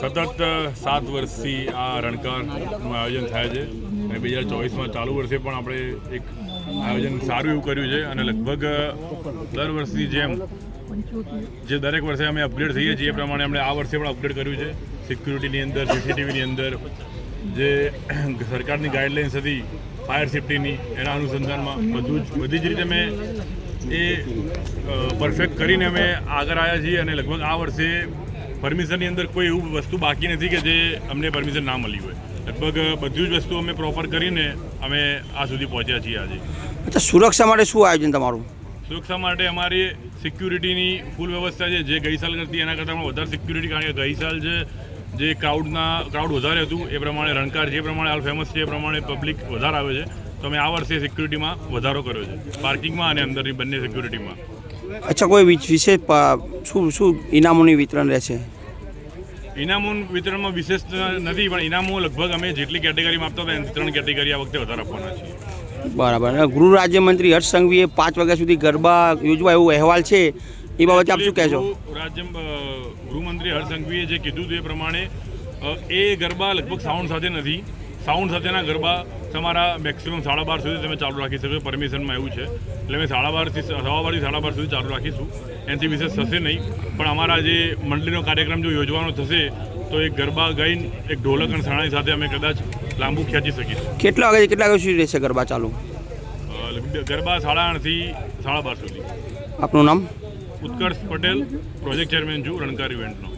સાત વર્ષથી આ રણકારનું આયોજન થાય છે. અને બે હજાર ચોવીસમાં ચાલુ વર્ષે પણ આપણે એક આયોજન સારું એવું કર્યું છે. અને લગભગ દર વર્ષની જેમ જે દરેક વર્ષે અમે અપગ્રેડ થઈએ છીએ એ પ્રમાણે અમે આ વર્ષે પણ અપગ્રેડ કર્યું છે. સિક્યુરિટીની અંદર સીસીટીવીની અંદર, જે સરકારની ગાઈડલાઇન્સ હતી ફાયર સેફટીની એના અનુસંધાનમાં બધું જ, બધી જ રીતે અમે એ પરફેક્ટ કરીને અમે આગળ આવ્યા છીએ. અને લગભગ આ વર્ષે પરમિશનની અંદર કોઈ એવું વસ્તુ બાકી નથી કે જે અમને પરમિશન ના મળી હોય. લગભગ બધી જ વસ્તુ અમે પ્રોપર કરીને અમે આ સુધી પહોંચ્યા છીએ આજે. અચ્છા સુરક્ષા માટે શું આયોજન તમારું? સુરક્ષા માટે અમારી સિક્યુરિટીની ફૂલ વ્યવસ્થા છે. જે ગઈ સાલ કરતી એના કરતાં પણ વધારે સિક્યુરિટી કારણ કે ગઈ સાલ જે જે ક્રાઉડના ક્રાઉડ વધારે હતું એ પ્રમાણે રણકાર જે પ્રમાણે હાલ ફેમસ છે એ પ્રમાણે પબ્લિક વધારે આવે છે. તો અમે આ વર્ષે સિક્યુરિટીમાં વધારો કર્યો છે. પાર્કિંગમાં અને અંદરની બંને સિક્યુરિટીમાં. અચ્છા કોઈ વિશેષ શું શું ઇનામોની વિતરણ રહેશે? ઇનામો વિતરણમાં વિશેષ નથી પણ ઇનામો લગભગ અમે જેટલી કેટેગરીમાં આપતા હતા ત્રણ કેટેગરી આ વખતે વધારે આપવાના છે બરાબર. ગૃહ રાજ્યમંત્રી હર્ષ સંઘવીએ પાંચ વાગ્યા સુધી ગરબા યોજવા એવો અહેવાલ છે એ બાબતે આપ શું કહેશો? રાજ્ય ગૃહમંત્રી હર્ષ સંઘવીએ જે કીધું તે પ્રમાણે એ ગરબા લગભગ સાઉન્ડ સાથે નથી. સાઉન્ડ સાથેના ગરબા તમારા મેક્સિમમ સાડા બાર સુધી તમે ચાલુ રાખી શકો. પરમિશનમાં એવું છે. એટલે અમે સાડા બારથી સવા બારથી સાડા બાર સુધી ચાલુ રાખીશું. એનાથી વિશેષ થશે નહીં. પણ અમારા જે મંડળીનો કાર્યક્રમ જો યોજવાનો થશે તો એક ગરબા ગાઈને એક ઢોલક અને શરણાઈ સાથે અમે કદાચ લાંબુ ખેંચી શકીશું. કેટલા વાગે કેટલા વાગે સુધી રહેશે ગરબા ચાલુ? ગરબા સાડા આઠથી સાડા બાર સુધી. આપનું નામ? ઉત્કર્ષ પટેલ પ્રોજેક્ટ ચેરમેન છું રણકાર ઇવેન્ટનો.